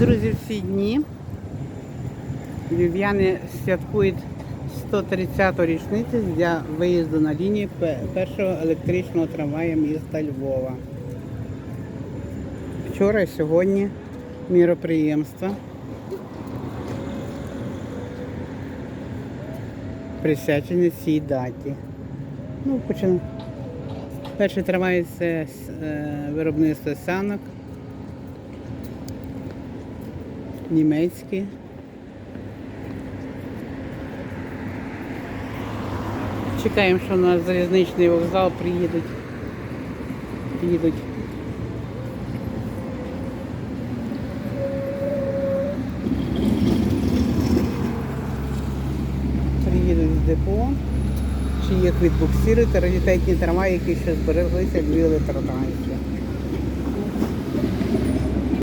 Друзі, всі дні львів'яни святкують 130-ту річницю з дня виїзду на лінію першого електричного трамвая міста Львова. Вчора і сьогодні міроприємства присвячені цій даті. Ну, почнемо. Перший трамвай це е, виробництво санок. Німецький. Чекаємо, що на залізничний вокзал приїдуть. Приїдуть. Приїдуть з депо. Чи їх відбуксирують раритетні трамваї, які ще збереглися в Львів електротранс.